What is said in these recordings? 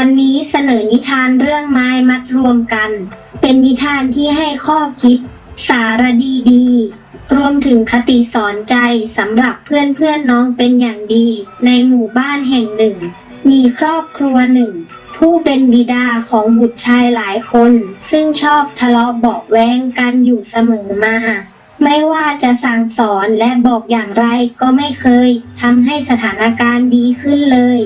วันนี้เสนอนิทานเรื่องไม้มัดรวมกัน เป็นนิทานที่ให้ข้อคิด สารดีดีรวมถึงคติสอนใจสำหรับเพื่อนเพื่อนน้องเป็นอย่างดี ในหมู่บ้านแห่งหนึ่ง มีครอบครัวหนึ่ง ผู้เป็นบิดาของบุตรชายหลายคน ซึ่งชอบทะเลาะเบาแว้งกันอยู่เสมอมาไม่ว่าจะสั่งสอนและบอกอย่างไรก็ไม่เคยทำให้สถานการณ์ดีขึ้นเลย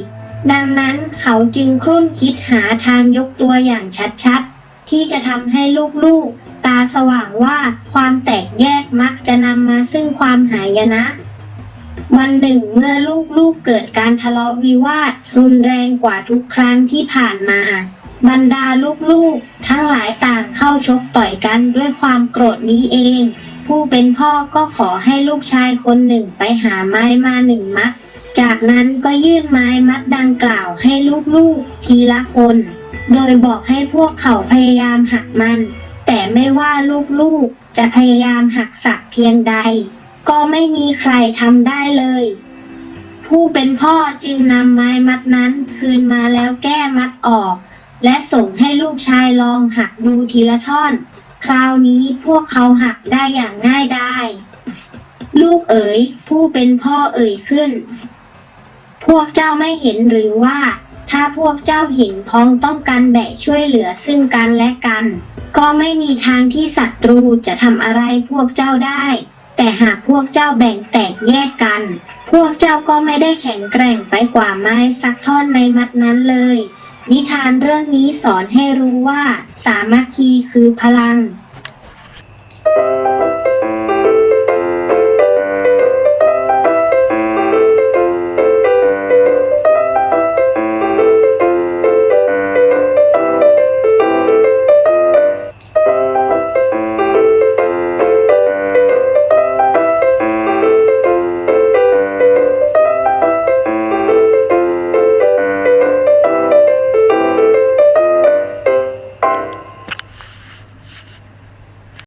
ดังนั้นเขาจึงครุ่นคิดหาทางยกตัวอย่างชัดๆ ที่จะทำให้ลูกๆ ตาสว่างว่าความแตกแยกมักจะนำมาซึ่งความหายนะ วันหนึ่งเมื่อลูกๆเกิดการทะเลาะวิวาท รุนแรงกว่าทุกครั้งที่ผ่านมา บรรดาลูกๆ ทั้งหลายต่างเข้าชกต่อยกันด้วยความโกรธนี้เอง ผู้เป็นพ่อก็ขอให้ลูกชายคนหนึ่งไปหาไม้มาหนึ่งมัด จากนั้นก็ยื่นไม้มัดดังกล่าวให้ลูกๆทีละคน โดยบอกให้พวกเขาพยายามหักมัน แต่ไม่ว่าลูกๆจะพยายามหักสักเพียงใด ก็ไม่มีใครทำได้เลย ผู้เป็นพ่อจึงนำไม้มัดนั้นคืนมาแล้วแก้มัดออก และส่งให้ลูกชายลองหักดูทีละท่อน คราวนี้พวกเขาหักได้อย่างง่ายได้ลูกเอ๋ยผู้เป็นพ่อเอ่ยขึ้น พวกเจ้าไม่เห็นหรือว่า ถ้าพวกเจ้าเห็นพ้องต้องการแบ่ช่วยเหลือซึ่งกันและกัน ก็ไม่มีทางที่ศัตรูจะทำอะไรพวกเจ้าได้ แต่หากพวกเจ้าแบ่งแตกแยกกัน พวกเจ้าก็ไม่ได้แข็งแกร่งไปกว่าไม้สักท่อนในมัดนั้นเลย นิทานเรื่องนี้สอนให้รู้ว่า สามัคคีคือพลัง